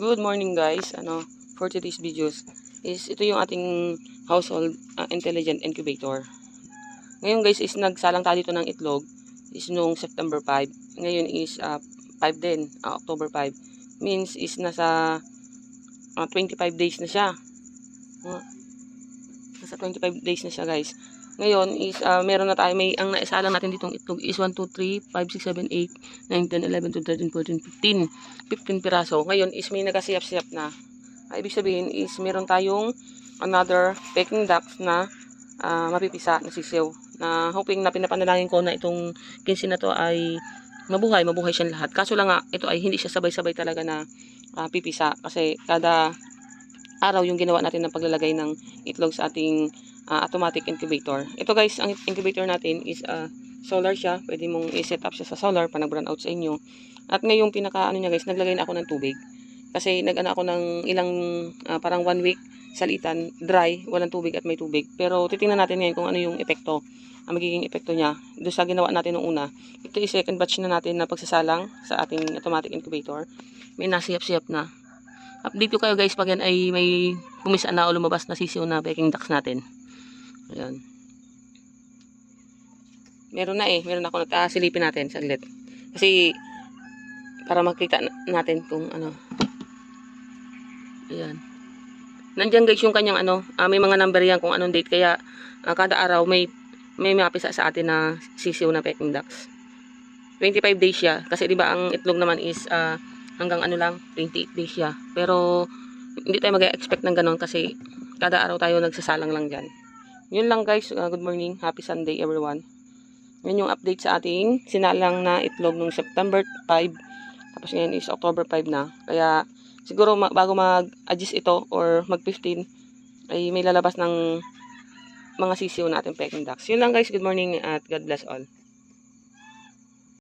Good morning guys. Ano, for today's videos is ito yung ating household uh, intelligent incubator. Ngayon guys is nagsalang tayo dito ng itlog is noong September 5. Ngayon is uh, 5 din, uh, October 5. Means is nasa uh, 25 days na siya. Uh, nasa 25 days na siya guys. Ngayon is uh, meron na tayo may ang naisalang natin ditong itlog is 1 2 3 5 6 7 8 9 10 11 12 13 14 15 15 piraso. Ngayon is may nagasiyap-siyap na. Ah, ibig sabihin is meron tayong another peking ducks na ah, mapipisa na sisiw. Na hoping na pinapanalangin ko na itong 15 na to ay mabuhay, mabuhay siyang lahat. Kaso lang nga, ito ay hindi siya sabay-sabay talaga na ah, pipisa. Kasi kada araw yung ginawa natin ng paglalagay ng itlog sa ating ah, automatic incubator. Ito guys, ang incubator natin is ah, solar siya. Pwede mong i-set up siya sa solar pa nag-run out sa inyo. At ngayong pinaka ano niya guys, naglagay na ako ng tubig. Kasi nag-ano ako ng ilang ah, parang one week salitan, dry, walang tubig at may tubig. Pero titingnan natin ngayon kung ano yung epekto, ang magiging epekto niya doon sa ginawa natin nung una. Ito is second batch na natin na pagsasalang sa ating automatic incubator. May nasiyap-siyap na. Update ko kayo guys pag yan ay may pumisa na o lumabas na sisiw na baking ducks natin. Ayan. Meron na eh. Meron ako. Ah, silipin natin saglit. Kasi para makita na- natin kung ano. Ayan. Nandiyan guys yung kanyang ano, ah, may mga number yan kung anong date kaya ah, kada araw may may mapisa sa atin na sisiw na peking ducks. 25 days siya kasi 'di ba ang itlog naman is ah, hanggang ano lang 28 days siya. Pero hindi tayo mag-expect ng ganun kasi kada araw tayo nagsasalang lang diyan. Yun lang guys, Ah, good morning, happy Sunday everyone. Yan yung update sa ating sinalang na itlog nung September 5 tapos ngayon is October 5 na. Kaya siguro ma- bago mag-adjust ito or mag-15 ay may lalabas ng mga sisiw natin peking ducks. Yun lang guys. Good morning at God bless all.